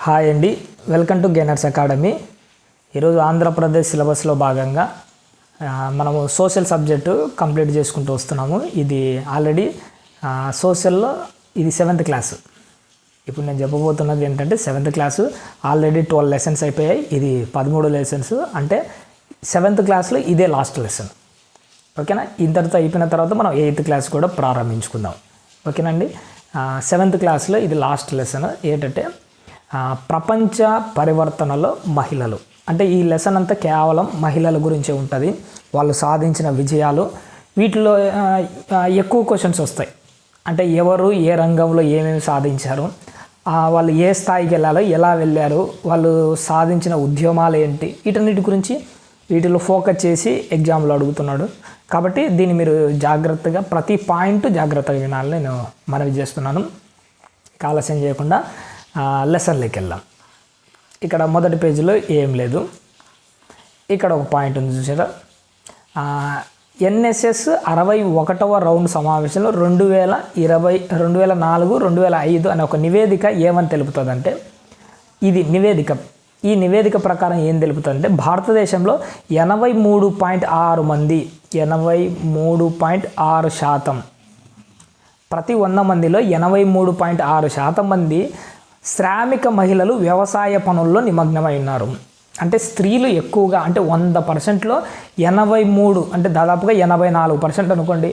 Hi అండి. Welcome to Gainers Academy. ఈరోజు ఆంధ్రప్రదేశ్ సిలబస్లో భాగంగా మనము సోషల్ సబ్జెక్టు కంప్లీట్ చేసుకుంటూ వస్తున్నాము. ఇది ఆల్రెడీ సోషల్లో ఇది సెవెంత్ క్లాసు. ఇప్పుడు నేను చెప్పబోతున్నది ఏంటంటే seventh class. Already twelve lessons అయిపోయాయి. ఇది పదమూడు లెసన్స్. అంటే సెవెంత్ క్లాస్లో ఇదే లాస్ట్ లెసన్. ఓకేనా? ఇంతటితో అయిపోయిన తర్వాత మనం ఎయిత్ క్లాస్ కూడా ప్రారంభించుకుందాం. ఓకేనండి సెవెంత్ క్లాస్లో ఇది లాస్ట్ లెసన్. ఏంటంటే ప్రపంచ పరివర్తనలో మహిళలు. అంటే ఈ లెసన్ అంతా కేవలం మహిళల గురించే ఉంటుంది. వాళ్ళు సాధించిన విజయాలు. వీటిలో ఎక్కువ క్వశ్చన్స్ వస్తాయి. అంటే ఎవరు ఏ రంగంలో ఏమేమి సాధించారు? వాళ్ళు ఏ స్థాయికి వెళ్ళాలో ఎలా వెళ్ళారు? వాళ్ళు సాధించిన ఉద్యమాలు ఏంటి? వీటన్నిటి గురించి వీటిలో ఫోకస్ చేసి ఎగ్జామ్లో అడుగుతున్నాడు. కాబట్టి దీన్ని మీరు జాగ్రత్తగా ప్రతి పాయింట్ జాగ్రత్తగా వినాలని నేను మనవి చేస్తున్నాను. ఆలస్యం చేయకుండా లెసన్లోకి వెళ్దాం ఇక్కడ మొదటి పేజీలో ఏం లేదు. ఇక్కడ ఒక పాయింట్ ఉంది చూసారా? ఎన్ఎస్ఎస్ అరవై ఒకటవ రౌండ్ సమావేశంలో రెండు వేల ఇరవై రెండు వేల నాలుగు రెండు వేల ఐదు అనే ఒక నివేదిక ఏమని తెలుపుతుందంటే ఇది నివేదిక. ఈ నివేదిక ప్రకారం ఏం తెలుపుతుందంటే భారతదేశంలో ఎనభై మూడు పాయింట్ ఆరు మంది ఎనభై మూడు పాయింట్ ఆరు శాతం. ప్రతి వంద మందిలో ఎనభై మూడు పాయింట్ ఆరు శాతం మంది శ్రామిక మహిళలు వ్యవసాయ పనుల్లో నిమగ్నమై ఉన్నారు. అంటే స్త్రీలు ఎక్కువగా అంటే వంద పర్సెంట్లో ఎనభై మూడు అంటే దాదాపుగా ఎనభై నాలుగు పర్సెంట్ అనుకోండి.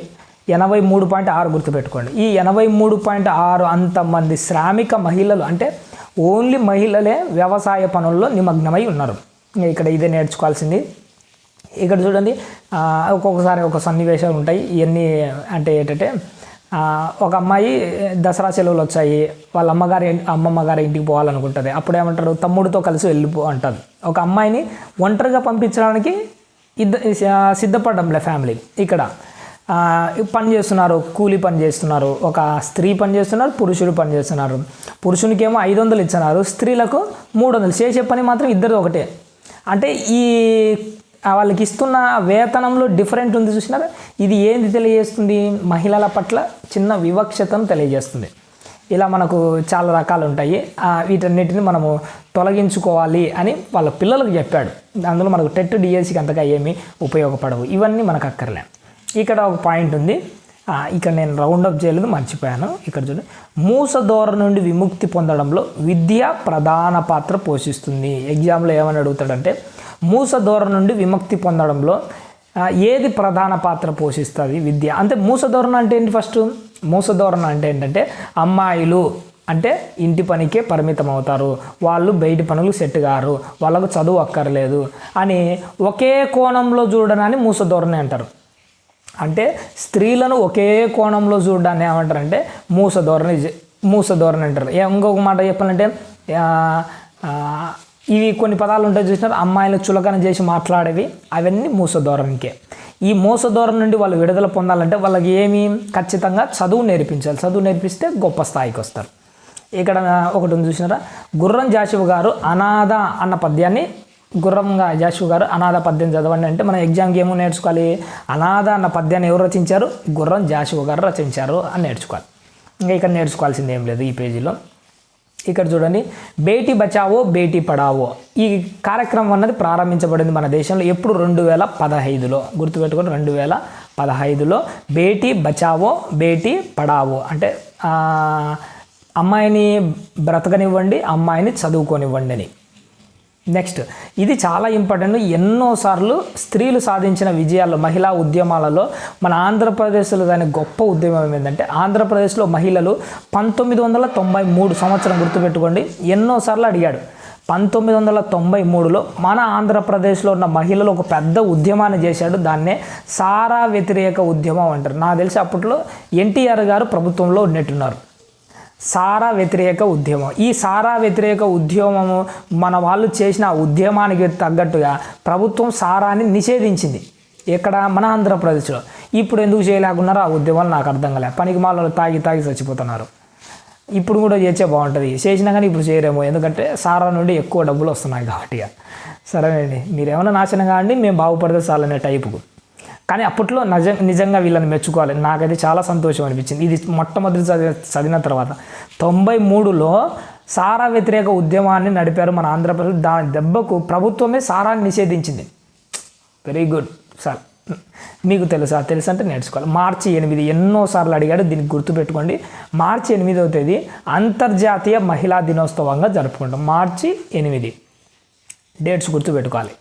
ఎనభై మూడు పాయింట్ ఆరు గుర్తుపెట్టుకోండి. ఈ ఎనభై మూడు పాయింట్ ఆరు అంతమంది శ్రామిక మహిళలు అంటే ఓన్లీ మహిళలే వ్యవసాయ పనుల్లో నిమగ్నమై ఉన్నారు. ఇక్కడ ఇదే నేర్చుకోవాల్సింది. ఇక్కడ చూడండి ఒక్కొక్కసారి ఒక సన్నివేశాలు ఉంటాయి. ఇవన్నీ అంటే ఏంటంటే ఒక అమ్మాయి దసరా సెలవులు వచ్చాయి. వాళ్ళ అమ్మగారి అమ్మమ్మ గారి ఇంటికి పోవాలనుకుంటుంది. అప్పుడు ఏమంటారు తమ్ముడితో కలిసి వెళ్ళిపో అంటుంది ఒక అమ్మాయిని ఒంటరిగా పంపించడానికి ఇద్ద సిద్ధపడ్డంలే ఫ్యామిలీ ఇక్కడ. పని చేస్తున్నారు కూలి పని చేస్తున్నారు. ఒక స్త్రీ పని చేస్తున్నారు పురుషుడు పని చేస్తున్నారు. పురుషునికి ఏమో ఐదు వందలు ఇచ్చినారు స్త్రీలకు మూడు వందలు. చేసే పని మాత్రం ఇద్దరు ఒకటే. అంటే ఈ వాళ్ళకి ఇస్తున్న వేతనంలో డిఫరెంట్ ఉంది చూసినారా? ఇది ఏంది తెలియజేస్తుంది? మహిళల పట్ల చిన్న వివక్షతను తెలియజేస్తుంది. ఇలా మనకు చాలా రకాలు ఉంటాయి. వీటన్నిటిని మనము తొలగించుకోవాలి అని వాళ్ళ పిల్లలకు చెప్పాడు. అందులో మనకు టెట్ డిఎస్సికి అంతగా ఏమీ ఉపయోగపడవు. ఇవన్నీ మనకు అక్కర్లే. ఇక్కడ ఒక పాయింట్ ఉంది. ఇక్కడ నేను రౌండ్ చేయలేదు మర్చిపోయాను. ఇక్కడ చూడండి మూసధోర నుండి విముక్తి పొందడంలో విద్య ప్రధాన పాత్ర పోషిస్తుంది. ఎగ్జామ్లో ఏమని అడుగుతాడంటే మూస ధోర నుండి విముక్తి పొందడంలో ఏది ప్రధాన పాత్ర పోషిస్తుంది విద్య? అంటే మూస ధోరణ అంటే ఏంటి ఫస్ట్ మూస ధోరణ అంటే ఏంటంటే అమ్మాయిలు అంటే ఇంటి పనికే పరిమితం అవుతారు. వాళ్ళు బయటి పనులు సెట్ గారు వాళ్ళకు చదువు అక్కర్లేదు అని ఒకే కోణంలో చూడడాన్ని మూస ధోరణి అంటారు. అంటే స్త్రీలను ఒకే కోణంలో చూడడాన్ని ఏమంటారంటే మూస ధోరణి మూస ధోరణి అంటారు. ఏ- ఇంకొక మాట చెప్పాలంటే ఇవి కొన్ని పదాలు ఉంటాయి చూసినారు అమ్మాయిలు చులకన చేసి మాట్లాడేవి అవన్నీ మూస ధోరణికే. ఈ మూస ధోరణి నుండి వాళ్ళు విడుదల పొందాలంటే వాళ్ళకి ఏమి? ఖచ్చితంగా చదువు నేర్పించాలి. చదువు నేర్పిస్తే గొప్ప స్థాయికి వస్తారు. ఇక్కడ ఒకటి ఉంది చూసినారా? గుర్రం జాషివ్ గారు అనాథ అన్న పద్యాన్ని గుర్రంగా జాషు గారు అనాథ పద్యం చదవండి అంటే మనం ఎగ్జామ్కి ఏమో నేర్చుకోవాలి. అనాథ అన్న పద్యాన్ని ఎవరు రచించారు? గుర్రం జాషువు గారు రచించారు అని నేర్చుకోవాలి. ఇంకా ఇక్కడ నేర్చుకోవాల్సింది ఏం లేదు ఈ పేజీలో. ఇక్కడ చూడండి బేటీ బచావో బేటీ పడావో. ఈ కార్యక్రమం అన్నది ప్రారంభించబడింది మన దేశంలో ఎప్పుడు? రెండు వేల పదహైదులో. గుర్తుపెట్టుకొని రెండు వేల పదహైదులో. బేటీ బచావో బేటీ పడావో. అంటే అమ్మాయిని బ్రతకనివ్వండి అమ్మాయిని చదువుకోనివ్వండి అని. నెక్స్ట్ ఇది చాలా ఇంపార్టెంట్ ఎన్నోసార్లు స్త్రీలు సాధించిన విజయాల్లో మహిళా ఉద్యమాలలో మన ఆంధ్రప్రదేశ్లో దాని గొప్ప ఉద్యమం ఏంటంటే ఆంధ్రప్రదేశ్లో మహిళలు పంతొమ్మిది వందల తొంభై మూడు సంవత్సరం గుర్తుపెట్టుకోండి. ఎన్నోసార్లు అడిగాడు. పంతొమ్మిది వందల తొంభై మూడులో మన ఆంధ్రప్రదేశ్లో ఉన్న మహిళలు ఒక పెద్ద ఉద్యమాన్ని చేశాడు. దాన్నే సారా వ్యతిరేక ఉద్యమం అంటారు. నాకు తెలిసి అప్పట్లో ఎన్టీఆర్ గారు ప్రభుత్వంలో ఉన్నట్టున్నారు. సారా వ్యతిరేక ఉద్యమం. ఈ సారా వ్యతిరేక ఉద్యమము మన వాళ్ళు చేసిన ఉద్యమానికి తగ్గట్టుగా ప్రభుత్వం సారాని నిషేధించింది. ఎక్కడ? మన ఆంధ్రప్రదేశ్లో. ఇప్పుడు ఎందుకు చేయలేకున్నారో ఆ ఉద్యమాలు నాకు అర్థం కాలే. పనికి మాలలో తాగి తాగి చచ్చిపోతున్నారు. ఇప్పుడు కూడా చేసే బాగుంటుంది. చేసినా కానీ ఇప్పుడు చేయరేమో. ఎందుకంటే సారా నుండి ఎక్కువ డబ్బులు వస్తున్నాయి కాబట్టి సరేనండి. మీరు ఏమైనా నాశనం కాండి మేము బాగుపడితే చాలనే టైపుకు. కానీ అప్పట్లో నిజ నిజంగా వీళ్ళని మెచ్చుకోవాలి. నాకైతే చాలా సంతోషం అనిపించింది. ఇది మొట్టమొదటి చదివి చదివిన తర్వాత. తొంభై మూడులో సారా వ్యతిరేక ఉద్యమాన్ని నడిపారు మన ఆంధ్రప్రదేశ్. దాని దెబ్బకు ప్రభుత్వమే సారాన్ని నిషేధించింది. వెరీ గుడ్ సార్ మీకు తెలుసా? తెలుసు అంటే నేర్చుకోవాలి. మార్చి ఎనిమిది ఎన్నోసార్లు అడిగాడు. దీనికి గుర్తుపెట్టుకోండి. మార్చి ఎనిమిదవ తేదీ అంతర్జాతీయ మహిళా దినోత్సవంగా జరుపుకుంటాం. మార్చి ఎనిమిది. డేట్స్ గుర్తుపెట్టుకోవాలి.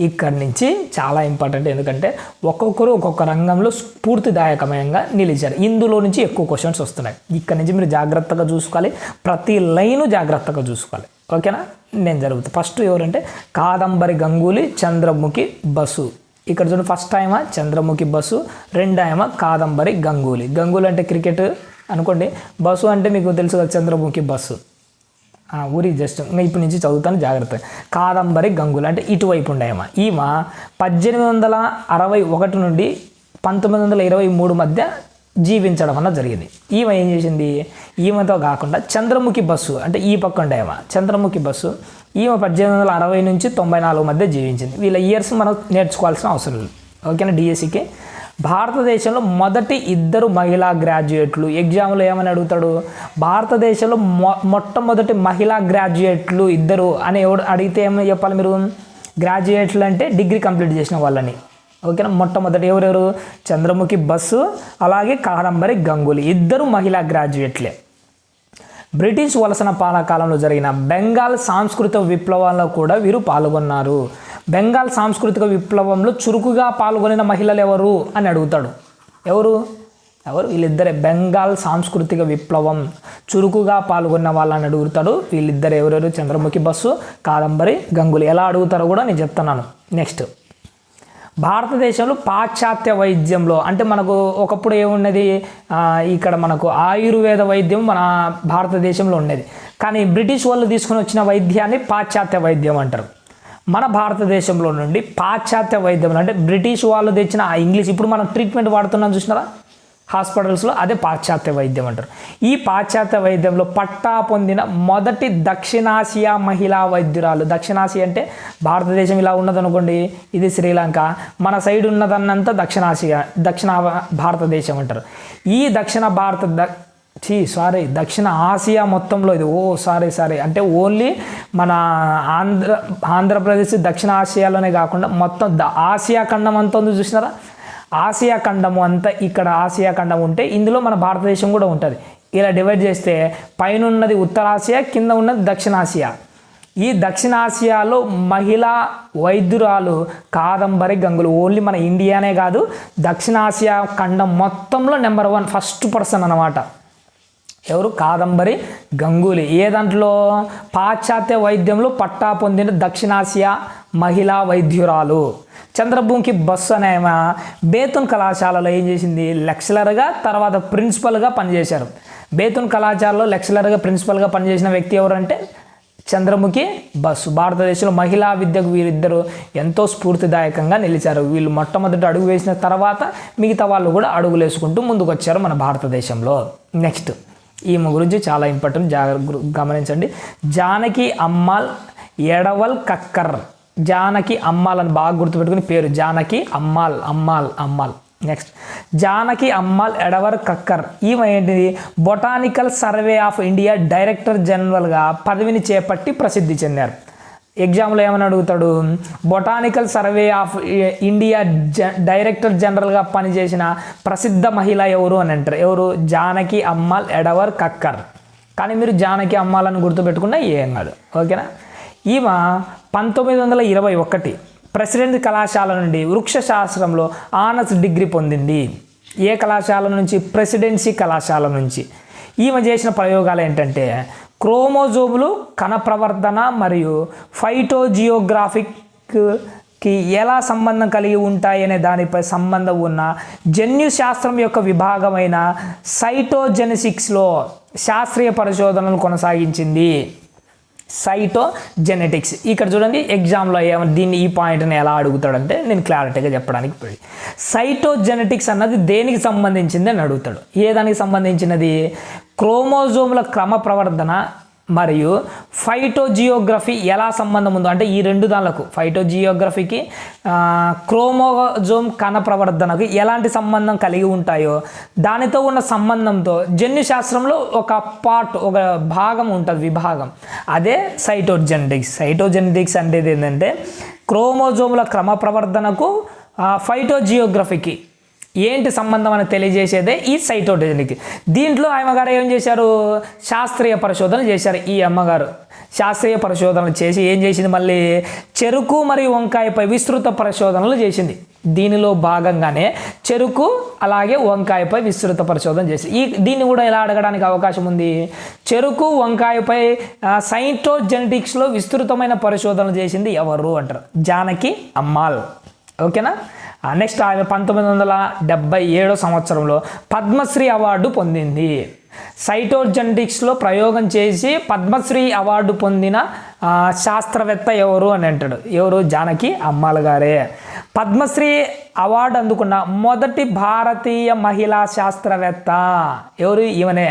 ఇక్కడి నుంచి చాలా ఇంపార్టెంట్ ఎందుకంటే ఒక్కొక్కరు ఒక్కొక్క రంగంలో స్ఫూర్తిదాయకమయంగా నిలిచారు. ఇందులో నుంచి ఎక్కువ క్వశ్చన్స్ వస్తున్నాయి. ఇక్కడి నుంచి మీరు జాగ్రత్తగా చూసుకోవాలి. ప్రతి లైను జాగ్రత్తగా చూసుకోవాలి. ఓకేనా? నేను జరుగుతుంది ఫస్ట్ ఎవరంటే కాదంబరి గంగూలీ చంద్రముఖి బస్సు ఇక్కడ చూడండి ఫస్ట్ టైమ్ చంద్రముఖి బస్సు రెండో కాదంబరి గంగూలీ. గంగూలీ అంటే క్రికెట్ అనుకోండి. బస్సు అంటే మీకు తెలుసు కదా చంద్రముఖి బస్సు ఊరి జస్ట్ ఇప్పటి నుంచి చదువుతాను జాగ్రత్త కాదంబరి గంగులు అంటే ఇటువైపు ఉండేమ ఈమె పద్దెనిమిది వందల అరవై ఒకటి నుండి పంతొమ్మిది వందల ఇరవై మూడు మధ్య జీవించడం అన్న జరిగింది. ఈమె ఏం చేసింది? ఈమెతో కాకుండా చంద్రముఖి బస్సు అంటే ఈ పక్క ఉండేమ చంద్రముఖి బస్సు ఈమె పద్దెనిమిది వందల అరవై నుంచి తొంభై నాలుగు మధ్య జీవించింది. వీళ్ళ ఇయర్స్ మనం నేర్చుకోవాల్సిన అవసరం లేదు. ఓకేనా? డిఎస్సికి భారతదేశంలో మొదటి ఇద్దరు మహిళా గ్రాడ్యుయేట్లు. ఎగ్జామ్లో ఏమని అడుగుతాడు? భారతదేశంలో మొ మొట్టమొదటి మహిళా గ్రాడ్యుయేట్లు ఇద్దరు అని ఎవడు అడిగితే ఏమని చెప్పాలి మీరు? గ్రాడ్యుయేట్లు అంటే డిగ్రీ కంప్లీట్ చేసిన వాళ్ళని. ఓకేనా? మొట్టమొదటి ఎవరెవరు? చంద్రముఖి బస్సు అలాగే కాదంబరి గంగూలీ. ఇద్దరు మహిళా గ్రాడ్యుయేట్లే. బ్రిటిష్ వలసన పాలకాలంలో జరిగిన బెంగాల్ సాంస్కృతిక విప్లవంలో కూడా వీరు పాల్గొన్నారు. బెంగాల్ సాంస్కృతిక విప్లవంలో చురుకుగా పాల్గొనిన మహిళలు ఎవరు అని అడుగుతాడు. ఎవరు? ఎవరు? వీళ్ళిద్దరే. బెంగాల్ సాంస్కృతిక విప్లవం. చురుకుగా పాల్గొన్న వాళ్ళని అడుగుతాడు. వీళ్ళిద్దరు ఎవరెవరు? చంద్రముఖి బస్సు కాదంబరి గంగులు. ఎలా అడుగుతారో కూడా నేను చెప్తున్నాను. నెక్స్ట్ భారతదేశంలో పాశ్చాత్య వైద్యంలో అంటే మనకు ఒకప్పుడు ఏమున్నది? ఇక్కడ మనకు ఆయుర్వేద వైద్యం మన భారతదేశంలో ఉండేది కానీ బ్రిటిష్ వాళ్ళు తీసుకుని వచ్చిన వైద్యాన్ని పాశ్చాత్య వైద్యం అంటారు. మన భారతదేశంలో నుండి పాశ్చాత్య వైద్యం అంటే బ్రిటిష్ వాళ్ళు తెచ్చిన ఆ ఇంగ్లీష్ ఇప్పుడు మనం ట్రీట్మెంట్ వాడుతున్నాం చూసినారా? హాస్పిటల్స్లో అదే పాశ్చాత్య వైద్యం అంటారు. ఈ పాశ్చాత్య వైద్యంలో పట్టా పొందిన మొదటి దక్షిణాసియా మహిళా వైద్యురాలు. దక్షిణాసియా అంటే భారతదేశం ఇలా ఉన్నదనుకోండి ఇది శ్రీలంక. మన సైడ్ ఉన్నదన్నంతా దక్షిణాసియా దక్షిణ భారతదేశం అంటారు. ఈ దక్షిణ భారత ద చీ సారీ దక్షిణ ఆసియా మొత్తంలో ఇది. ఓ సారీ సారీ. అంటే ఓన్లీ మన ఆంధ్ర ఆంధ్రప్రదేశ్ దక్షిణ ఆసియాలోనే కాకుండా మొత్తం ద ఆసియా ఖండం అంతా ఉంది చూసినారా? ఆసియా ఖండము అంతా ఇక్కడ ఆసియా ఖండం ఉంటే ఇందులో మన భారతదేశం కూడా ఉంటుంది. ఇలా డివైడ్ చేస్తే పైన ఉన్నది ఉత్తరాసియా కింద ఉన్నది దక్షిణాసియా ఈ దక్షిణాసియాలో మహిళా వైద్యురాలు కాదంబరి గంగులు. ఓన్లీ మన ఇండియానే కాదు దక్షిణాసియా ఖండం మొత్తంలో నెంబర్ వన్ ఫస్ట్ పర్సన్ అన్నమాట. ఎవరు? కాదంబరి గంగూలీ. ఏ దాంట్లో? పాశ్చాత్య వైద్యంలో పట్టా పొందిన దక్షిణాసియా మహిళా వైద్యురాలు. చంద్రభూమికి బస్సు అనే బేతున్ కళాశాలలో ఏం చేసింది? లెక్చలర్గా తర్వాత ప్రిన్సిపల్గా పనిచేశారు. బేతున్ కళాశాలలో లెక్చలర్గా ప్రిన్సిపల్గా పనిచేసిన వ్యక్తి ఎవరంటే? చంద్రముఖి బస్సు. భారతదేశంలో మహిళా విద్యకు వీరిద్దరూ ఎంతో స్ఫూర్తిదాయకంగా నిలిచారు. వీళ్ళు మొట్టమొదటి అడుగు వేసిన తర్వాత మిగతా వాళ్ళు కూడా అడుగులు వేసుకుంటూ ముందుకు వచ్చారు మన భారతదేశంలో. నెక్స్ట్. ఈమె గురించి చాలా ఇంపార్టెంట్ జాగ్రత్త గమనించండి. జానకి అమ్మాల్ ఎడవల్ కక్కర్. జానకి అమ్మాల్ అని బాగా గుర్తుపెట్టుకుని పేరు. జానకి అమ్మాల్ అమ్మాల్ అమ్మాల్. నెక్స్ట్ జానకి అమ్మాల్ ఎడవర్ కక్కర్. ఈమె ఏంటిది? Botanical survey of India director జనరల్గా పదవిని చేపట్టి ప్రసిద్ధి చెందారు. ఎగ్జామ్లో ఏమని అడుగుతాడు? బొటానికల్ సర్వే ఆఫ్ ఇండియా జ డైరెక్టర్ జనరల్గా పనిచేసిన ప్రసిద్ధ మహిళ ఎవరు అని అంటారు. ఎవరు? జానకి అమ్మాల్ ఎడవర్ కక్కర్. కానీ మీరు జానకి అమ్మాలని గుర్తుపెట్టుకున్నా ఏం కాదు. ఓకేనా? ఈమె పంతొమ్మిది వందల ఇరవై ఒకటి ప్రెసిడెంట్ కళాశాల నుండి వృక్షశాస్త్రంలో ఆనర్స్ డిగ్రీ పొందింది. ఏ కళాశాల నుంచి? ప్రెసిడెన్సీ కళాశాల నుంచి. ఈమె చేసిన ప్రయోగాలు ఏంటంటే క్రోమోజోములు కణ ప్రవర్ధన మరియు ఫైటోజియోగ్రాఫిక్కి ఎలా సంబంధం కలిగి ఉంటాయనే దానిపై సంబంధం ఉన్న జన్యు శాస్త్రం యొక్క విభాగమైన సైటోజెనెసిక్స్లో శాస్త్రీయ పరిశోధనలు కొనసాగించింది. సైటో జెనెటిక్స్ ఇక్కడ చూడండి ఎగ్జామ్లో ఏమైనా దీన్ని ఈ పాయింట్ని ఎలా అడుగుతాడంటే నేను క్లారిటీగా చెప్పడానికి పోయి. సైటో జెనెటిక్స్ అన్నది దేనికి సంబంధించింది అని అడుగుతాడు. ఏ దానికి సంబంధించినది? క్రోమోజోముల క్రమ ప్రవర్ధన మరియు ఫైటోజియోగ్రఫీ ఎలా సంబంధం ఉందో అంటే ఈ రెండు దానిలకు ఫైటోజియోగ్రఫీకి క్రోమోజోమ్ కణ ప్రవర్ధనకు ఎలాంటి సంబంధం కలిగి ఉంటాయో దానితో ఉన్న సంబంధంతో జన్యు శాస్త్రంలో ఒక పార్ట్ ఒక భాగం ఉంటుంది విభాగం. అదే సైటోజెనెటిక్స్ సైటోజెనెటిక్స్ అంటే ఏంటంటే క్రోమోజోముల క్రమ ప్రవర్ధనకు ఫైటోజియోగ్రఫీకి ఏంటి సంబంధం అని తెలియజేసేదే ఈ సైటోటోజెనిక్ దీంట్లో అమ్మగారు ఏం చేశారు? శాస్త్రీయ పరిశోధన చేశారు ఈ అమ్మగారు. శాస్త్రీయ పరిశోధనలు చేసి ఏం చేసింది? మళ్ళీ చెరుకు మరియు వంకాయపై విస్తృత పరిశోధనలు చేసింది. దీనిలో భాగంగానే చెరుకు అలాగే వంకాయపై విస్తృత పరిశోధన చేసి ఈ దీన్ని కూడా ఎలా అడగడానికి అవకాశం ఉంది? చెరుకు వంకాయపై సైంటోజెనెటిక్స్లో విస్తృతమైన పరిశోధనలు చేసింది ఎవరు అంటారు? జానకి అమ్మాల్. ఓకేనా? నెక్స్ట్ ఆమె పంతొమ్మిది వందల డెబ్బై ఏడో సంవత్సరంలో పద్మశ్రీ అవార్డు పొందింది. సైటోజెనటిక్స్లో ప్రయోగం చేసి పద్మశ్రీ అవార్డు పొందిన శాస్త్రవేత్త ఎవరు అని అంటాడు. ఎవరు? జానకి అమ్మాల గారే. పద్మశ్రీ అవార్డు అందుకున్న మొదటి భారతీయ మహిళా శాస్త్రవేత్త ఎవరు? ఈమెనే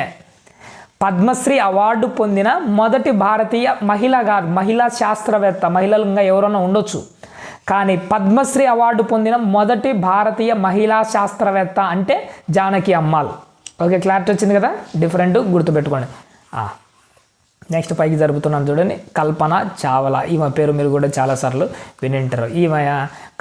పద్మశ్రీ అవార్డు పొందిన మొదటి భారతీయ మహిళ గారు మహిళా శాస్త్రవేత్త మహిళలుగా ఎవరైనా ఉండొచ్చు. కానీ పద్మశ్రీ అవార్డు పొందిన మొదటి భారతీయ మహిళా శాస్త్రవేత్త అంటే జానకి అమ్మాల్. ఓకే క్లారిటీ వచ్చింది కదా? డిఫరెంట్ గుర్తుపెట్టుకోండి. నెక్స్ట్ పైకి జరుపుతున్నాను చూడండి కల్పన చావలా. ఈమె పేరు మీరు కూడా చాలాసార్లు వినింటారు. ఈమె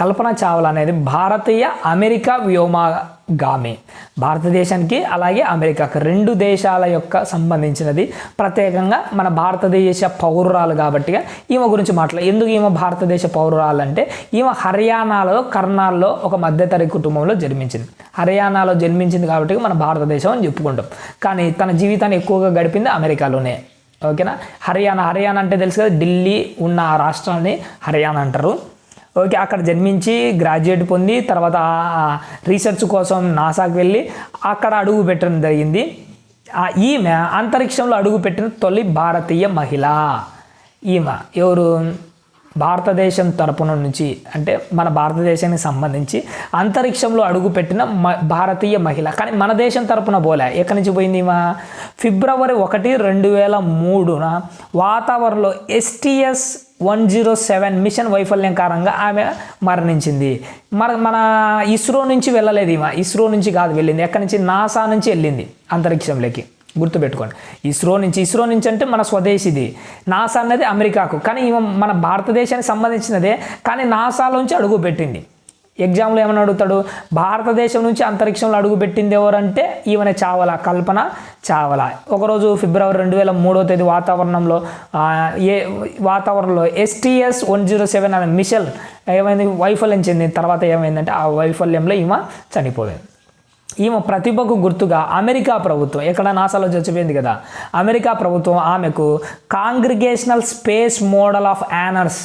కల్పన చావలా అనేది భారతీయ అమెరికా వ్యోమగామి. భారతదేశానికి అలాగే అమెరికాకి రెండు దేశాల యొక్క సంబంధించినది. ప్రత్యేకంగా మన భారతదేశ పౌరురాలు కాబట్టి ఈమె గురించి మాట్లాడు ఎందుకు ఈమె భారతదేశ పౌరురాలు అంటే ఈమె హర్యానాలో కర్నాల్లో ఒక మధ్యతరగతి కుటుంబంలో జన్మించింది. హర్యానాలో జన్మించింది కాబట్టి మన భారతదేశం అని చెప్పుకుంటాం. కానీ తన జీవితాన్ని ఎక్కువగా గడిపింది అమెరికాలోనే. ఓకేనా? హర్యానా హర్యానా అంటే తెలుసు కదా ఢిల్లీ ఉన్న ఆ రాష్ట్రాన్ని హర్యానా అంటారు. ఓకే అక్కడ జన్మించి గ్రాడ్యుయేట్ పొంది తర్వాత రీసెర్చ్ కోసం నాసాకు వెళ్ళి అక్కడ అడుగు పెట్టడం జరిగింది. ఈమె అంతరిక్షంలో అడుగు పెట్టిన తొలి భారతీయ మహిళ. ఈమె ఎవరు? భారతదేశం తరపున నుంచి అంటే మన భారతదేశానికి సంబంధించి అంతరిక్షంలో అడుగుపెట్టిన మ భారతీయ మహిళ. కానీ మన దేశం తరపున పోలే. ఎక్కడి నుంచి పోయింది మా ఫిబ్రవరి ఒకటి రెండు వేల మూడున వాతావరణంలో STS one zero seven mission వైఫల్యం కారణంగా ఆమె మరణించింది. మన మన ఇస్రో నుంచి వెళ్ళలేదు ఈమె. ఇస్రో నుంచి కాదు వెళ్ళింది. ఎక్కడి నుంచి? నాసా నుంచి వెళ్ళింది అంతరిక్షంలోకి. గుర్తుపెట్టుకోండి. ఇస్రో నుంచి ఇస్రో నుంచి అంటే మన స్వదేశీది. నాసా అన్నది అమెరికాకు. కానీ ఈమె మన భారతదేశానికి సంబంధించినదే. కానీ నాసాలోంచి అడుగు పెట్టింది. ఎగ్జామ్లో ఏమని అడుగుతాడు? భారతదేశం నుంచి అంతరిక్షంలో అడుగు పెట్టింది ఎవరంటే ఈమెన చావల కల్పన చావల. ఒకరోజు ఫిబ్రవరి రెండు వేల మూడో తేదీ వాతావరణంలో ఏ వాతావరణంలో ఎస్టీఎస్ వన్ జీరో సెవెన్ అనే మిషన్ ఏమైంది? వైఫల్యం చెందిన తర్వాత ఏమైందంటే ఆ వైఫల్యంలో ఈమె చనిపోయింది ఈమె ప్రతిభకు గుర్తుగా అమెరికా ప్రభుత్వం ఎక్కడ నాసాలో చచ్చిపోయింది కదా అమెరికా ప్రభుత్వం ఆమెకు congressional space medal of honours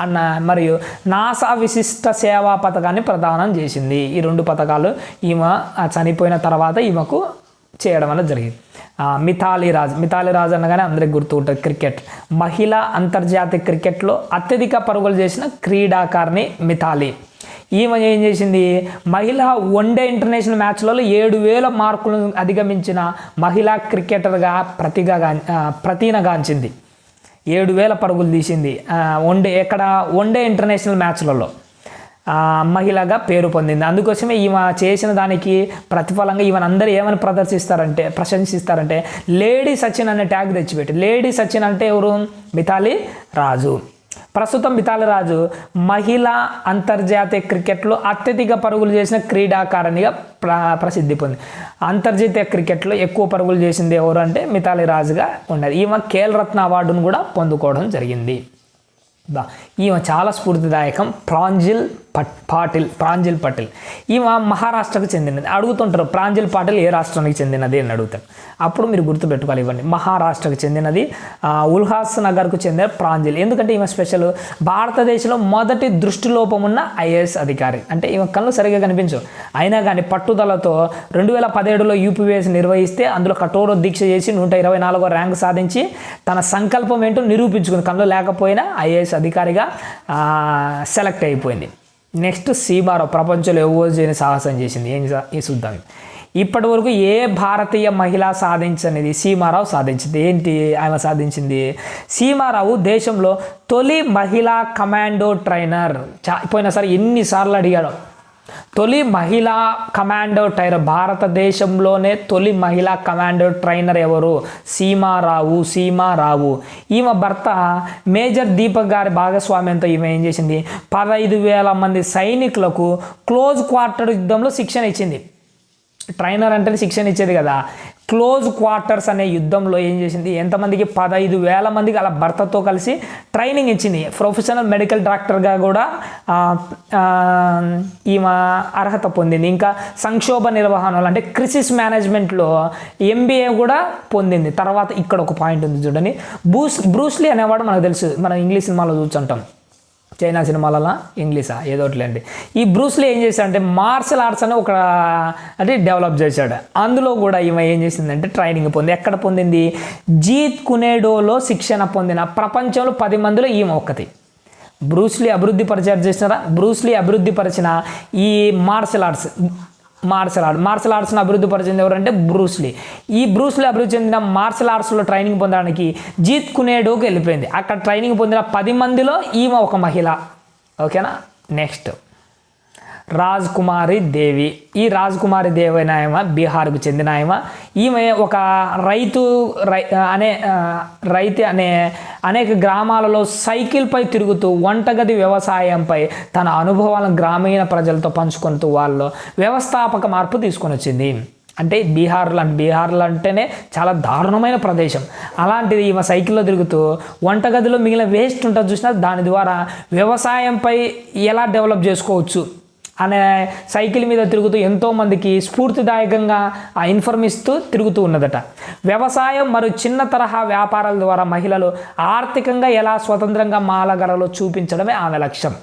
అన్న మరియు నాసా విశిష్ట సేవా పథకాన్ని ప్రదానం చేసింది. ఈ రెండు పథకాలు ఈమె చనిపోయిన తర్వాత ఈమెకు చేయడం వల్ల జరిగింది. మిథాలి మిథాలీ రాజ్ మిథాలీ రాజ్ అనగానే అందరికి గుర్తు ఉంటుంది క్రికెట్. మహిళా అంతర్జాతీయ క్రికెట్లో అత్యధిక పరుగులు చేసిన క్రీడాకారిణి మిథాలీ. ఈమె ఏం చేసింది? మహిళా వన్డే ఇంటర్నేషనల్ మ్యాచ్లలో ఏడు వేల మార్కులను అధిగమించిన మహిళా క్రికెటర్గా ప్రతిగా ప్రతీనగాంచింది ఏడు వేల పరుగులు తీసింది. వన్డే ఎక్కడ? వన్డే ఇంటర్నేషనల్ మ్యాచ్లలో. మహిళగా పేరు పొందింది. అందుకోసమే ఈమె చేసిన దానికి ప్రతిఫలంగా ఈమెను అందరూ ఏమని ప్రదర్శిస్తారంటే ప్రశంసిస్తారంటే లేడీ సచిన్ అనే ట్యాగ్ తెచ్చిపెట్టి లేడీ సచిన్ అంటే ఎవరు? మిథాలి రాజు. ప్రస్తుతం మిథాలి రాజు మహిళా అంతర్జాతీయ క్రికెట్లో అత్యధిక పరుగులు చేసిన క్రీడాకారిణిగా ప్ర ప్రసిద్ధి పొంది అంతర్జాతీయ క్రికెట్లో ఎక్కువ పరుగులు చేసింది ఎవరు అంటే మిథాలి రాజుగా ఉండేది ఈమె ఖేల్ రత్న అవార్డును కూడా పొందుకోవడం జరిగింది. బా ఈమె చాలా స్ఫూర్తిదాయకం. ప్రాంజిల్ పట్ పాటిల్ ప్రాంజిల్ పటేల్. ఈమె మహారాష్ట్రకు చెందినది. అడుగుతుంటారు ప్రాంజల్ పాటిల్ ఏ రాష్ట్రానికి చెందినది? అని అడుగుతారు. అప్పుడు మీరు గుర్తుపెట్టుకోవాలి ఇవ్వండి. మహారాష్ట్రకు చెందినది ఉల్హాస్ నగర్కు చెందిన ప్రాంజిల్. ఎందుకంటే ఈమె స్పెషల్? భారతదేశంలో మొదటి దృష్టిలోపమున్న ఉన్న ఐఏఎస్ అధికారి. అంటే ఈమె కళ్ళు సరిగా కనిపించవు. అయినా కానీ పట్టుదలతో రెండు వేల పదిహేడులో యూపీఎస్ నిర్వహిస్తే అందులో కఠోర దీక్ష చేసి నూట ఇరవై నాలుగో ర్యాంక్ సాధించి తన సంకల్పం ఏంటో నిరూపించుకుంది కళ్ళు లేకపోయినా ఐఏఎస్ అధికారిగా సెలెక్ట్ అయిపోయింది. నెక్స్ట్ సీమారో ప్రపంచంలో ఎవరు చేయని సాహసం చేసింది? ఏం ఏ చూద్దాం ఇప్పటి వరకు ఏ భారతీయ మహిళ సాధించనిది? సీమారావు సాధించింది. ఏంటి ఆమె సాధించింది? సీమారావు దేశంలో తొలి మహిళా కమాండో ట్రైనర్. చా పోయినసారి ఎన్నిసార్లు అడిగాడు? తొలి మహిళా కమాండో ట్రైనర్ భారతదేశంలోనే తొలి మహిళా కమాండో ట్రైనర్ ఎవరు? సీమారావు సీమారావు. ఈమె భర్త మేజర్ దీపక్ గారి భాగస్వామ్యంతో ఈమె ఏం చేసింది? పదహైదు వేల మంది సైనికులకు క్లోజ్ క్వార్టర్ యుద్ధంలో శిక్షణ ఇచ్చింది. ట్రైనర్ అంటే శిక్షణ ఇచ్చేది కదా. క్లోజ్ క్వార్టర్స్ అనే యుద్ధంలో ఏం చేసింది? ఎంతమందికి? పదహైదు వేల మందికి అలా భర్తతో కలిసి ట్రైనింగ్ ఇచ్చింది. ప్రొఫెషనల్ మెడికల్ డాక్టర్గా కూడా ఈమె అర్హత పొందింది. ఇంకా సంక్షోభ నిర్వహణలు అంటే క్రిసిస్ మేనేజ్మెంట్లో ఎంబీఏ కూడా పొందింది. తర్వాత ఇక్కడ ఒక పాయింట్ ఉంది చూడండి. బూస్ బ్రూస్లీ అనేవాడు మనకు తెలుసు. మనం ఇంగ్లీష్ సినిమాలో చూసుంటాం చైనా సినిమాలలో ఇంగ్లీషా? ఏదోట్లేండి ఈ బ్రూస్లీ ఏం చేశాడంటే మార్షల్ ఆర్ట్స్ అని ఒక అంటే డెవలప్ చేశాడు. అందులో కూడా ఈమె ఏం చేసిందంటే ట్రైనింగ్ పొంది ఎక్కడ పొందింది? జీత్ కునేడోలో శిక్షణ పొందిన ప్రపంచంలో పది మందిలో ఈమె ఒక్కతి. బ్రూస్లీ అభివృద్ధి పరిచయం చేసినారా? బ్రూస్లీ అభివృద్ధి పరిచిన ఈ martial arts martial art martial ఆర్ట్స్ని అభివృద్ధి పరిచింది ఎవరంటే బ్రూస్లీ ఈ బ్రూస్లీ అభివృద్ధి చెందిన మార్షల్ ఆర్ట్స్లో ట్రైనింగ్ పొందడానికి జీత్ కునేడోకి వెళ్ళిపోయింది. అక్కడ ట్రైనింగ్ పొందిన పది మందిలో ఈమె ఒక మహిళ. ఓకేనా? నెక్స్ట్ రాజ్కుమారి దేవి. ఈ రాజకుమారి దేవి అయిన ఆమె బీహార్కు చెందిన ఆయమ ఈమె ఒక రైతు రై అనే రైతు అనే అనేక గ్రామాలలో సైకిల్పై తిరుగుతూ వంటగది వ్యవసాయంపై తన అనుభవాలను గ్రామీణ ప్రజలతో పంచుకుంటూ వాళ్ళు వ్యవస్థాపక మార్పు తీసుకొని వచ్చింది. అంటే బీహార్లు అంటే బీహార్లు అంటేనే చాలా దారుణమైన ప్రదేశం. అలాంటిది ఈమె సైకిల్లో తిరుగుతూ వంటగదిలో మిగిలిన వేస్ట్ ఉంటుంది చూసినా దాని ద్వారా వ్యవసాయంపై ఎలా డెవలప్ చేసుకోవచ్చు? అనే సైకిల్ మీద తిరుగుతూ ఎంతోమందికి స్ఫూర్తిదాయకంగా ఆ ఇన్ఫర్మ్ ఇస్తూ తిరుగుతూ ఉన్నదట. వ్యవసాయం మరియు చిన్న తరహా వ్యాపారాల ద్వారా మహిళలు ఆర్థికంగా ఎలా స్వతంత్రంగా మాలగలలో చూపించడమే ఆమె లక్ష్యం.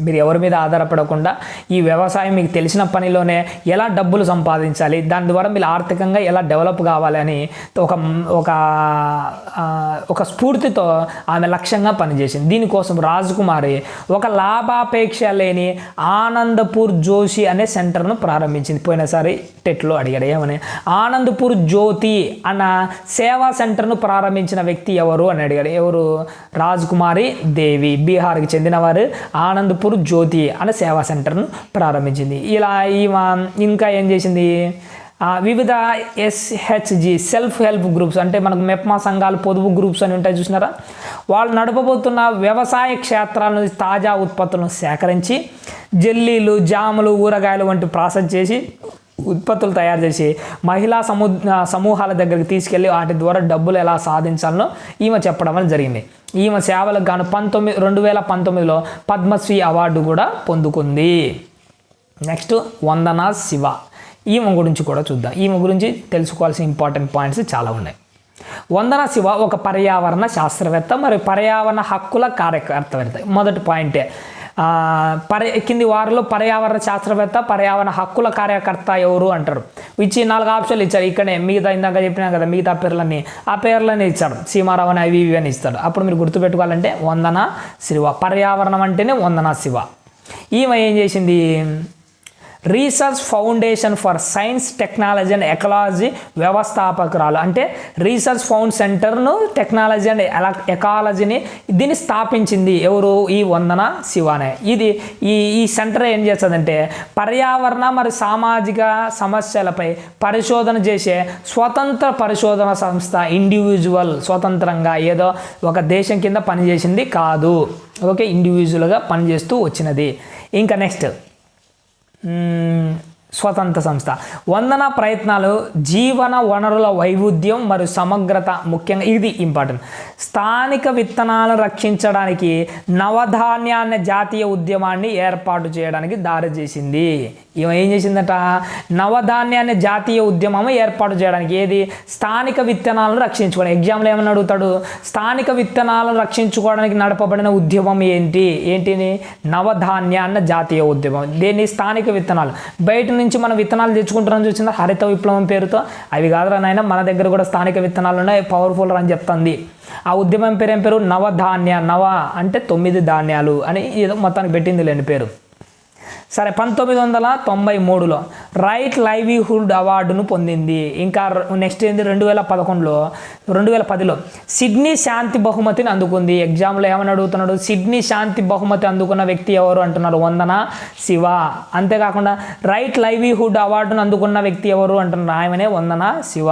మీరు ఎవరి మీద ఆధారపడకుండా ఈ వ్యవసాయం మీకు తెలిసిన పనిలోనే ఎలా డబ్బులు సంపాదించాలి దాని ద్వారా మీరు ఆర్థికంగా ఎలా డెవలప్ కావాలి అని ఒక ఒక ఒక స్ఫూర్తితో ఆమె లక్ష్యంగా పనిచేసింది. దీనికోసం రాజకుమారి ఒక లాభాపేక్ష లేని ఆనందపూర్ జోషి అనే సెంటర్ను ప్రారంభించింది. పోయినసారి టెట్లో అడిగాడు. ఏమని? ఆనందపూర్ జ్యోతి అన్న సేవా సెంటర్ను ప్రారంభించిన వ్యక్తి ఎవరు? అని అడిగాడు. ఎవరు? రాజకుమారి దేవి బీహార్కి చెందినవారు ఆనందపూర్ జ్యోతి అనే సేవా సెంటర్ను ప్రారంభించింది. ఇలా ఈమె ఇంకా ఏం చేసింది? వివిధ ఎస్హెచ్జి సెల్ఫ్ హెల్ప్ గ్రూప్స్ అంటే మనకు మెప్మా సంఘాలు పొదుపు గ్రూప్స్ అని ఉంటాయి చూసినారా? వాళ్ళు నడపబోతున్న వ్యవసాయ క్షేత్రాల తాజా ఉత్పత్తులను సేకరించి జెల్లీలు జాములు ఊరగాయలు వంటి ప్రాసెస్ చేసి ఉత్పత్తులు తయారు చేసి మహిళా సమూ సమూహాల దగ్గరికి తీసుకెళ్ళి వాటి ద్వారా డబ్బులు ఎలా సాధించాలనో ఈమె చెప్పడం అనేది జరిగింది. ఈమె సేవలకు గాను పంతొమ్మిది రెండు వేల పంతొమ్మిదిలో పద్మశ్రీ అవార్డు కూడా పొందుకుంది. నెక్స్ట్ వందన శివ. ఈమె గురించి కూడా చూద్దాం. ఈమె గురించి తెలుసుకోవాల్సిన ఇంపార్టెంట్ పాయింట్స్ చాలా ఉన్నాయి. వందన శివ ఒక పర్యావరణ శాస్త్రవేత్త మరియు పర్యావరణ హక్కుల కార్యకర్తవేత్త మొదటి పాయింటే పర్య కింది వారిలో పర్యావరణ శాస్త్రవేత్త పర్యావరణ హక్కుల కార్యకర్త ఎవరు అంటారు? ఇచ్చి నాలుగు ఆప్షన్లు ఇచ్చారు. ఇక్కడే మిగతా ఇందాక చెప్పినా కదా మిగతా పేర్లన్నీ. ఆ పేర్లన్నీ ఇచ్చాడు. సీమారావు అని అవి ఇవి అని ఇస్తాడు. అప్పుడు మీరు గుర్తుపెట్టుకోవాలంటే వందన శివ. పర్యావరణం అంటేనే వందన శివ. ఈమె ఏం చేసింది? Research foundation for science technology and ecology వ్యవస్థాపకురాలు. అంటే రీసెర్చ్ ఫౌండ్ సెంటర్ను టెక్నాలజీ అండ్ ఎలా ఎకాలజీని దీన్ని స్థాపించింది ఎవరు? ఈ వందన శివానే. ఇది ఈ ఈ సెంటర్ ఏం చేస్తుందంటే పర్యావరణ మరియు సామాజిక సమస్యలపై పరిశోధన చేసే స్వతంత్ర పరిశోధన సంస్థ ఇండివిజువల్ స్వతంత్రంగా ఏదో ఒక దేశం కింద పనిచేసింది కాదు. ఓకే ఇండివిజువల్గా పనిచేస్తూ వచ్చినది. ఇంకా నెక్స్ట్. మ్మ్, స్వతంత్ర సంస్థ. వందన ప్రయత్నాలు జీవన వనరుల వైవిధ్యం మరియు సమగ్రత ముఖ్యంగా ఇది ఇంపార్టెంట్ స్థానిక విత్తనాలను రక్షించడానికి నవధాన్యాన్ని జాతీయ ఉద్యమాన్ని ఏర్పాటు చేయడానికి దారి చేసింది ఏం చేసిందట? నవధాన్యాన్ని జాతీయ ఉద్యమం ఏర్పాటు చేయడానికి ఏది? స్థానిక విత్తనాలను రక్షించుకోవడం. ఎగ్జామ్లో ఏమని అడుగుతాడు? స్థానిక విత్తనాలను రక్షించుకోవడానికి నడపబడిన ఉద్యమం ఏంటి? ఏంటిని నవధాన్యాన్న జాతీయ ఉద్యమం. దేన్ని? స్థానిక విత్తనాలు. బయట నుంచి మనం విత్తనాలు తెచ్చుకుంటున్నాం చూసిన హరిత విప్లవం పేరుతో. అవి కాదురా నాయన మన దగ్గర కూడా స్థానిక విత్తనాలు ఉన్నాయి. పవర్ఫుల్ అని చెప్తుంది. ఆ ఉద్యమం పేరు ఏం పేరు? నవధాన్య నవ అంటే తొమ్మిది ధాన్యాలు అని ఏదో మొత్తానికి పెట్టింది లేని పేరు. సరే పంతొమ్మిది వందల తొంభై మూడులో రైట్ లైవ్లీహుడ్ అవార్డును పొందింది. ఇంకా నెక్స్ట్ ఏంది? రెండు వేల పదకొండులో రెండు వేల పదిలో సిడ్నీ శాంతి బహుమతిని అందుకుంది. ఎగ్జామ్లో ఏమని అడుగుతున్నాడు? సిడ్నీ శాంతి బహుమతి అందుకున్న వ్యక్తి ఎవరు అంటున్నారు వందన? శివ. అంతేకాకుండా రైట్ లైవ్లీహుడ్ అవార్డును అందుకున్న వ్యక్తి ఎవరు అంటున్నారు ఆయమనే వందన? శివ.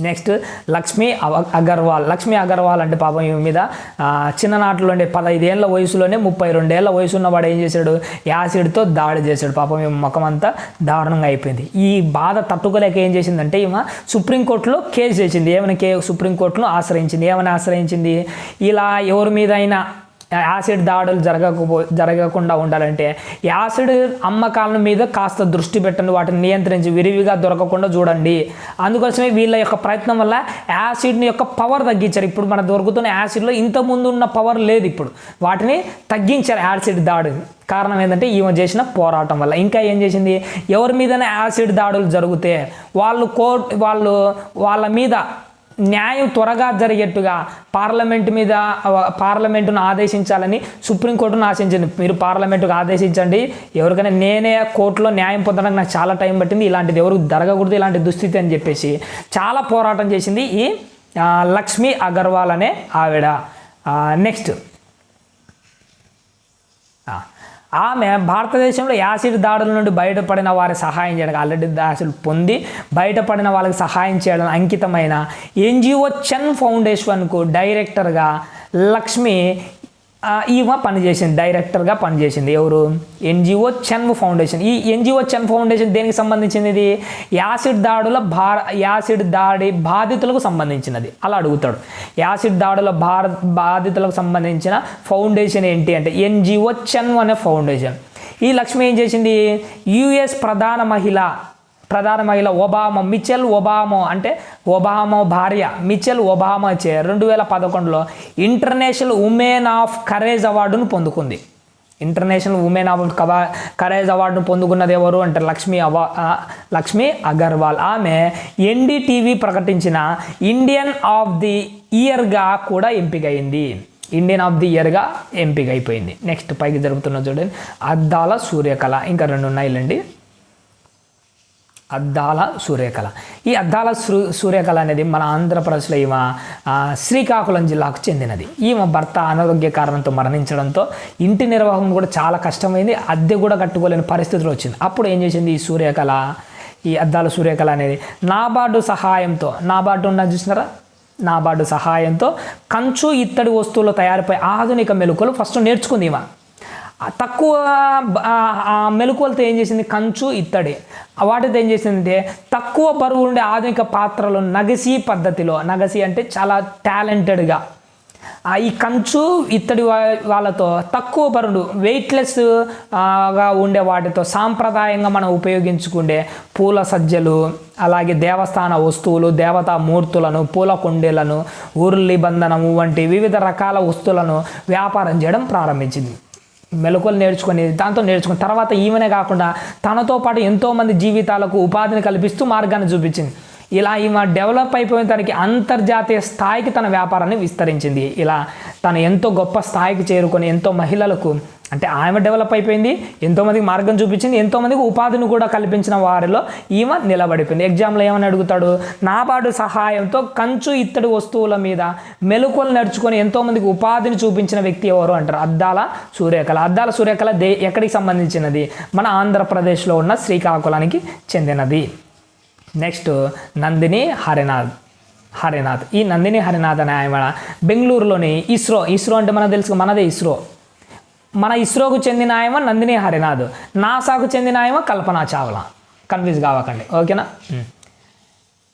నెక్స్ట్ లక్ష్మీ అవ- అగర్వాల్ లక్ష్మీ అగర్వాల్ అంటే పాపం ఈమె మీద ఆ, చిన్ననాటిలోనే పదహైదేళ్ళ వయసులోనే ముప్పై రెండేళ్ళ వయసు ఉన్నవాడు ఏం చేశాడు? యాసిడ్తో దాడి చేశాడు. పాపం ఈమె ముఖం అంతా దారుణంగా అయిపోయింది. ఈ బాధ తట్టుకోలేక ఏం చేసిందంటే ఈమె సుప్రీంకోర్టులో కేసు చేసింది. ఏమైనా కే సుప్రీంకోర్టును ఆశ్రయించింది? ఏమైనా ఆశ్రయించింది? ఇలా ఎవరి మీద అయినా యాసిడ్ దాడులు జరగకపో జరగకుండా ఉండాలంటే యాసిడ్ అమ్మకాల మీద కాస్త దృష్టి పెట్టండి వాటిని నియంత్రించి విరివిగా దొరకకుండా చూడండి. అందుకోసమే వీళ్ళ యొక్క ప్రయత్నం వల్ల యాసిడ్ని యొక్క పవర్ తగ్గించారు. ఇప్పుడు మన దొరుకుతున్న యాసిడ్లో ఇంతకుముందు ఉన్న పవర్ లేదు ఇప్పుడు. వాటిని తగ్గించారు యాసిడ్ దాడు. కారణం ఏంటంటే ఈమె చేసిన పోరాటం వల్ల. ఇంకా ఏం చేసింది? ఎవరి మీదైనా యాసిడ్ దాడులు జరిగితే వాళ్ళు కోర్ట్ వాళ్ళు వాళ్ళ మీద న్యాయం త్వరగా జరిగేట్టుగా పార్లమెంట్ మీద పార్లమెంటును ఆదేశించాలని సుప్రీంకోర్టును ఆశించింది. మీరు పార్లమెంటుకు ఆదేశించండి. ఎవరికైనా నేనే కోర్టులో న్యాయం పొందడానికి నాకు చాలా టైం పట్టింది. ఇలాంటిది ఎవరు జరగకూడదు. ఇలాంటి దుస్థితి అని చెప్పేసి చాలా పోరాటం చేసింది ఈ లక్ష్మీ అగర్వాల్ అనే ఆవిడ. నెక్స్ట్. ఆ, ఆమె భారతదేశంలో యాసిడ్ దాడుల నుండి బయటపడిన వారి సహాయం చేయడం ఆల్రెడీ యాసిడ్ పొంది బయటపడిన వాళ్ళకి సహాయం చేయడం అంకితమైన ఎన్జిఓ చెన్ ఫౌండేషన్కు డైరెక్టర్గా లక్ష్మి ఈమె పనిచేసింది డైరెక్టర్గా పనిచేసింది ఎవరు? NGO Chhanv foundation. ఈ ఎన్జిఓ చెన్ ఫౌండేషన్ దేనికి సంబంధించింది? ఇది యాసిడ్ దాడుల భార యాసిడ్ దాడి బాధితులకు సంబంధించినది. అలా అడుగుతాడు. యాసిడ్ దాడుల భార బాధితులకు సంబంధించిన ఫౌండేషన్ ఏంటి అంటే ఎన్జిఓ చెన్ అనే ఫౌండేషన్. ఈ లక్ష్మి ఏం చేసింది? యుఎస్ ప్రధాన మహిళ ప్రధాన మహిళ ఒబామా మిచెల్ ఒబామా అంటే ఒబామో భార్య మిచెల్ ఒబామా చే రెండు వేల పదకొండులో ఇంటర్నేషనల్ ఉమెన్ ఆఫ్ కరేజ్ అవార్డును పొందుకుంది. ఇంటర్నేషనల్ ఉమెన్ ఆఫ్ కవా కరేజ్ అవార్డును పొందుకున్నది ఎవరు అంటే లక్ష్మి అవా లక్ష్మి అగర్వాల్. ఆమె ఎన్డీటీవీ ప్రకటించిన ఇండియన్ ఆఫ్ ది ఇయర్గా కూడా ఎంపికైంది. ఇండియన్ ఆఫ్ ది ఇయర్గా ఎంపిక అయిపోయింది నెక్స్ట్ పైకి జరుగుతున్న చూడండి అద్దాల సూర్యకళ. ఇంకా రెండు ఉన్నాయిలండి అద్దాల సూర్యకళ ఈ అద్దాల సూ సూర్యకళ అనేది మన ఆంధ్రప్రదేశ్లో ఈమె శ్రీకాకుళం జిల్లాకు చెందినది. ఈమె భర్త అనారోగ్య కారణంతో మరణించడంతో ఇంటి నిర్వహణ కూడా చాలా కష్టమైంది. అద్దె కూడా కట్టుకోలేని పరిస్థితులు వచ్చింది. అప్పుడు ఏం చేసింది ఈ సూర్యకళ ఈ అద్దాల సూర్యకళ అనేది నాబార్డు సహాయంతో నాబార్డు ఉన్నది చూసినారా? నాబార్డు సహాయంతో కంచు ఇత్తడి వస్తువుల తయారీపై ఆధునిక మెలకువలు ఫస్ట్ నేర్చుకుంది ఈమె. తక్కువ ఆ- మెలకువలతో ఏం చేసింది? కంచు ఇత్తడి. వాటితో ఏం చేసిందంటే తక్కువ బరువు ఉండే ఆధునిక పాత్రలు నగసి పద్ధతిలో నగసి అంటే చాలా టాలెంటెడ్గా. ఆ ఈ కంచు ఇత్తడి వాళ్ళతో తక్కువ పరుడు వెయిట్లెస్గా ఉండే వాటితో సాంప్రదాయంగా మనం ఉపయోగించుకుండే పూల సజ్జలు అలాగే దేవస్థాన వస్తువులు దేవతా మూర్తులను పూల కుండీలను ఉర్లి బంధనము వంటి వివిధ రకాల వస్తువులను వ్యాపారం చేయడం ప్రారంభించింది. మెలకువలు నేర్చుకునేది దాంతో నేర్చుకుని తర్వాత ఈమెనే కాకుండా తనతో పాటు ఎంతోమంది జీవితాలకు ఉపాధిని కల్పిస్తూ మార్గాన్ని చూపించింది. ఇలా ఈమె డెవలప్ అయిపోయిన తనకి అంతర్జాతీయ స్థాయికి తన వ్యాపారాన్ని విస్తరించింది. ఇలా తను ఎంతో గొప్ప స్థాయికి చేరుకొని ఎంతో మహిళలకు అంటే ఆమె డెవలప్ అయిపోయింది ఎంతోమందికి మార్గం చూపించింది ఎంతోమందికి ఉపాధిని కూడా కల్పించిన వారిలో ఈమె నిలబడిపోయింది. ఎగ్జామ్లో ఏమని అడుగుతాడు? నాబార్డు సహాయంతో కంచు ఇత్తడి వస్తువుల మీద మెలకువలు నడుచుకొని ఎంతోమందికి ఉపాధిని చూపించిన వ్యక్తి ఎవరు అంటారు? అద్దాల సూర్యకళ. అద్దాల సూర్యకళ దే ఎక్కడికి సంబంధించినది? మన ఆంధ్రప్రదేశ్లో ఉన్న శ్రీకాకుళానికి చెందినది. నెక్స్ట్ నందిని హరినాథ్ హరినాథ్ ఈ నందిని హరినాథ్ అనే ఆమె బెంగళూరులోని ఇస్రో ఇస్రో అంటే మనకు తెలుసు మనదే ఇస్రో మన ఇస్రోకు చెందిన ఆయమ నందిని హరినాథ్ నాసాకు చెందిన ఆయమ కల్పనా చావ్లా కన్ఫ్యూజ్ కావకండి. ఓకేనా hmm.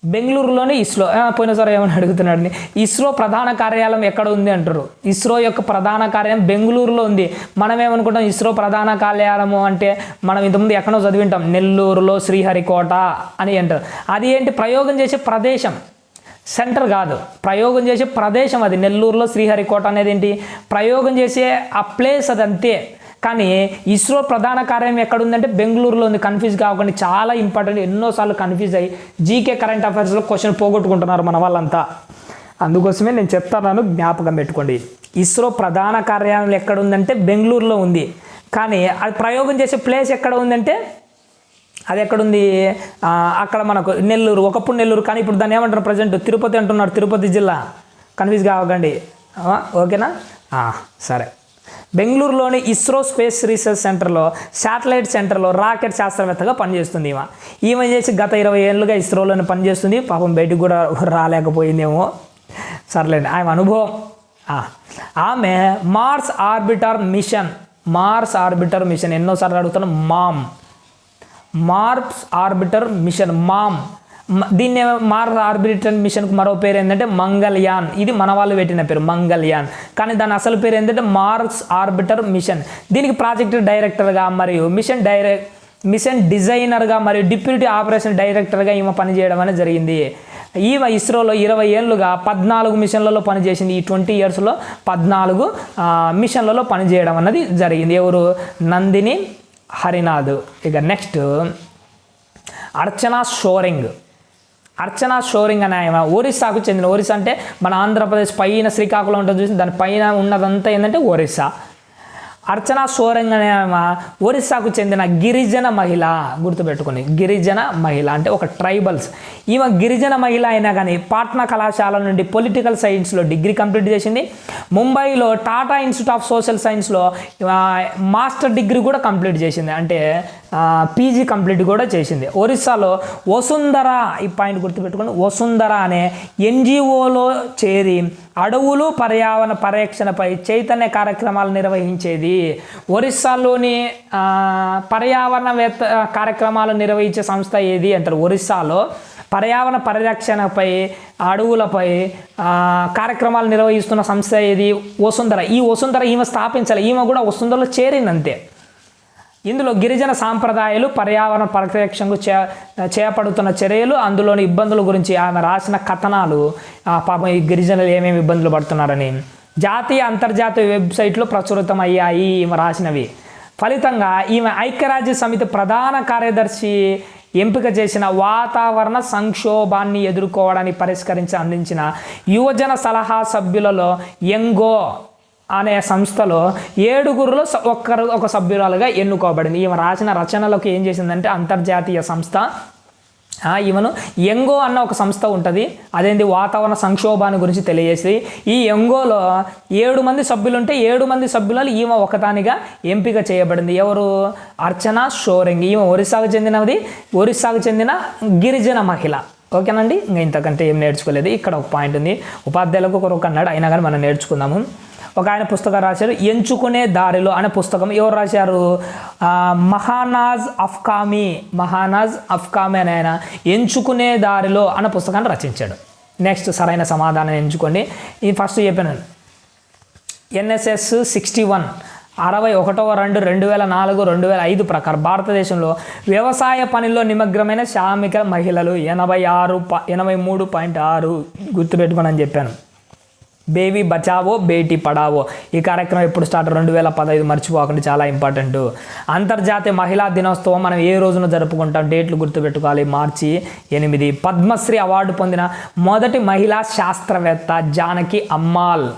బెంగళూరులోని ఇస్రో పోయినసారి ఏమని అడుగుతున్నాడు ఇస్రో ప్రధాన కార్యాలయం ఎక్కడ ఉంది అంటారు? ఇస్రో యొక్క ప్రధాన కార్యాలయం బెంగళూరులో ఉంది. మనం ఏమనుకుంటాం ఇస్రో ప్రధాన కార్యాలయము అంటే మనం ఇంతకుముందు ఎక్కడో చదివింటాం నెల్లూరులో శ్రీహరికోట అని అంటారు. అది ఏంటి? ప్రయోగం చేసే ప్రదేశం. సెంటర్ కాదు. ప్రయోగం చేసే ప్రదేశం అది. నెల్లూరులో శ్రీహరికోట అనేది ఏంటి? ప్రయోగం చేసే ఆ ప్లేస్ అది అంతే కానీ ఇస్రో ప్రధాన కార్యం ఎక్కడ ఉందంటే బెంగళూరులో ఉంది కన్ఫ్యూజ్ కాకుండా చాలా ఇంపార్టెంట్ ఎన్నోసార్లు కన్ఫ్యూజ్ అయ్యి జీకే కరెంట్ అఫైర్స్లో క్వశ్చన్ పోగొట్టుకుంటున్నారు మన వాళ్ళంతా. అందుకోసమే నేను చెప్తాను జ్ఞాపకం పెట్టుకోండి. ఇస్రో ప్రధాన కార్యాలయం ఎక్కడ ఉందంటే బెంగళూరులో ఉంది. కానీ అది ప్రయోగం చేసే ప్లేస్ ఎక్కడ ఉందంటే అది ఎక్కడుంది? అక్కడ మనకు నెల్లూరు ఒకప్పుడు నెల్లూరు కానీ ఇప్పుడు దాన్ని ఏమంటారు ప్రజెంట్ తిరుపతి అంటున్నారు తిరుపతి జిల్లా. కన్ఫ్యూజ్ కావకండి ఓకేనా? సరే. బెంగళూరులోని ఇస్రో స్పేస్ రీసెర్చ్ సెంటర్లో శాటిలైట్ సెంటర్లో రాకెట్ శాస్త్రవేత్తగా పనిచేస్తుంది ఈమె. ఈమె చేసి గత ఇరవై ఏళ్ళుగా ఇస్రోలోనే పనిచేస్తుంది. పాపం బయటికి కూడా రాలేకపోయిందేమో. సర్లేండి ఆమె అనుభవం. ఆమె Mars orbiter mission Mars orbiter mission ఎన్నోసార్లు అడుగుతాను MOM. Mars orbiter mission MOM. దీన్ని ఏమ- మార్స్ ఆర్బిటర్ మిషన్కు మరో పేరు ఏంటంటే మంగళయాన్ ఇది మన వాళ్ళు పెట్టిన పేరు మంగళయాన్ కానీ దాని అసలు పేరు ఏంటంటే మార్స్ ఆర్బిటర్ మిషన్. దీనికి ప్రాజెక్ట్ డైరెక్టర్గా మరియు మిషన్ డైరెక్ట్ మిషన్ డిజైనర్గా మరియు డిప్యూటీ ఆపరేషన్ డైరెక్టర్గా ఈమె పనిచేయడం అనేది జరిగింది. ఈమె ఇస్రోలో ఇరవై ఏళ్ళుగా పద్నాలుగు మిషన్లలో పనిచేసింది. ఈ ట్వంటీ ఇయర్స్లో పద్నాలుగు మిషన్లలో పనిచేయడం అన్నది జరిగింది. ఎవరు? నందిని హరినాథ్. ఇక నెక్స్ట్ అర్చన షోరింగ్. అర్చన షోరింగ్ అనే ఆమె ఒరిస్సాకు చెందిన ఒరిస్సా అంటే మన ఆంధ్రప్రదేశ్ పైన శ్రీకాకుళం ఉంటుంది చూసి దాని పైన ఉన్నదంతా ఏంటంటే ఒరిస్సా. అర్చన షోరింగ్ అనే ఆమె ఒరిస్సాకు చెందిన గిరిజన మహిళ గుర్తుపెట్టుకుని గిరిజన మహిళ అంటే ఒక ట్రైబల్స్. ఈమె గిరిజన మహిళ అయినా కానీ పాట్నా కళాశాల నుండి పొలిటికల్ సైన్స్లో డిగ్రీ కంప్లీట్ చేసింది. ముంబైలో టాటా ఇన్స్టిట్యూట్ ఆఫ్ సోషల్ సైన్స్లో మాస్టర్ డిగ్రీ కూడా కంప్లీట్ చేసింది. అంటే పీజీ కంప్లీట్ కూడా చేసింది. ఒరిస్సాలో వసుంధర ఈ పాయింట్ గుర్తుపెట్టుకొని వసుంధర అనే ఎన్జిఓలో చేరి అడవులు పర్యావరణ పరిరక్షణపై చైతన్య కార్యక్రమాలు నిర్వహించేది. ఒరిస్సాలోని పర్యావరణవేత్త కార్యక్రమాలు నిర్వహించే సంస్థ ఏది అంటారు? ఒరిస్సాలో పర్యావరణ పరిరక్షణపై అడవులపై కార్యక్రమాలు నిర్వహిస్తున్న సంస్థ ఏది? వసుంధర. ఈ వసుంధర ఈమె స్థాపించాలి. ఈమె కూడా వసుంధరలో చేరిందంతే. ఇందులో గిరిజన సాంప్రదాయాలు పర్యావరణ పరిరక్షణకు చే చేపడుతున్న చర్యలు అందులోని ఇబ్బందుల గురించి ఆమె రాసిన కథనాలు పాపం ఈ గిరిజనులు ఏమేమి ఇబ్బందులు పడుతున్నారని. జాతీయ అంతర్జాతీయ వెబ్సైట్లు ప్రచురితం అయ్యాయి ఈమె రాసినవి. ఫలితంగా ఈమె ఐక్యరాజ్య సమితి ప్రధాన కార్యదర్శి ఎంపిక చేసిన వాతావరణ సంక్షోభాన్ని ఎదుర్కోవడానికి పరిష్కరించి అందించిన యువజన సలహా సభ్యులలో ఎంగో అనే సంస్థలో ఏడుగురులో ఒక్కరు ఒక సభ్యురాలుగా ఎన్నుకోబడింది. ఈమె రాసిన రచనలకు ఏం చేసిందంటే అంతర్జాతీయ సంస్థ. ఈమెను ఎంగో అన్న ఒక సంస్థ ఉంటుంది. అదేంటి వాతావరణ సంక్షోభాన్ని గురించి తెలియజేసి. ఈ ఎంగోలో ఏడు మంది సభ్యులు ఉంటే ఏడు మంది సభ్యులలో ఈమె ఒకదానిగా ఎంపిక చేయబడింది. ఎవరు? అర్చన షోరింగ్. ఈమె ఒరిస్సాకు చెందినది. ఒరిస్సాకు చెందిన గిరిజన మహిళ. ఓకేనండి? ఇంకా ఇంతకంటే ఏం నేర్చుకోలేదు. ఇక్కడ ఒక పాయింట్ ఉంది. ఉపాధ్యాయులకు ఒకరు అన్నాడు అయినా కానీ మనం నేర్చుకుందాము. ఒక ఆయన పుస్తకం రాశారు ఎంచుకునే దారిలో అనే పుస్తకం ఎవరు రాశారు? మహానాజ్ అఫ్కామి మహానాజ్ అఫ్కామి అని ఆయన ఎంచుకునే దారిలో అనే పుస్తకాన్ని రచించాడు. నెక్స్ట్ సరైన సమాధానం ఎంచుకోండి. ఈ ఫస్ట్ చెప్పాను. ఎన్ఎస్ఎస్ సిక్స్టీ వన్ అరవై ఒకటవ రెండు రెండు వేల నాలుగు రెండు వేల ఐదు ప్రకారం భారతదేశంలో వ్యవసాయ పనిలో నిమగ్నమైన శ్రామిక మహిళలు ఎనభై ఆరు ప ఎనభై మూడు పాయింట్ ఆరు గుర్తుపెట్టుకోనని చెప్పాను. బేబీ బచావో బేటీ పడావో. ఈ కార్యక్రమం ఎప్పుడు స్టార్ట్? రెండు వేల పదహైదు మర్చిపోకండి చాలా ఇంపార్టెంట్. అంతర్జాతీయ మహిళా దినోత్సవం మనం ఏ రోజున జరుపుకుంటాం? డేట్లు గుర్తుపెట్టుకోవాలి. మార్చి ఎనిమిది. పద్మశ్రీ అవార్డు పొందిన మొదటి మహిళా శాస్త్రవేత్త జానకి అమ్మాల్.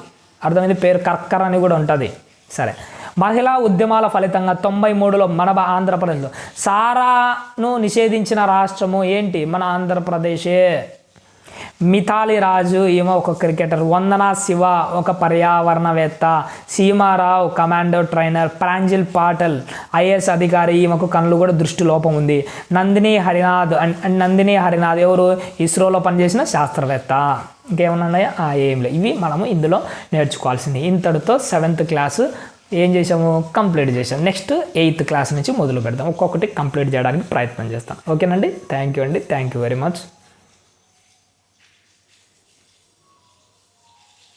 అర్థమైంది? పేరు కర్కర్ అని కూడా ఉంటుంది. సరే. మహిళా ఉద్యమాల ఫలితంగా తొంభై మూడులో మన బా- ఆంధ్రప్రదేశ్లో సారాను నిషేధించిన రాష్ట్రము ఏంటి? మన ఆంధ్రప్రదేశే. మిథాలి రాజు ఈమె ఒక క్రికెటర్. వందన శివ ఒక పర్యావరణవేత్త. Seema Rao commando trainer. Pranjal Patil IAS అధికారి ఈమెకు కళ్ళు కూడా దృష్టి లోపం ఉంది. నందిని హరినాథ్ అండ్ అండ్ నందిని హరినాథ్ ఎవరు? ఇస్రోలో పనిచేసిన శాస్త్రవేత్త. ఇంకేమన్నా ఉన్నాయా ఏం లేదు ఇవి మనము ఇందులో నేర్చుకోవాల్సింది. ఇంతటితో సెవెంత్ క్లాసు ఏం చేసాము కంప్లీట్ చేసాము నెక్స్ట్ ఎయిత్ క్లాస్ నుంచి మొదలు పెడదాం. ఒక్కొక్కటి కంప్లీట్ చేయడానికి ప్రయత్నం చేస్తాం. ఓకేనండి? థ్యాంక్ యూ అండి. Thank you very much.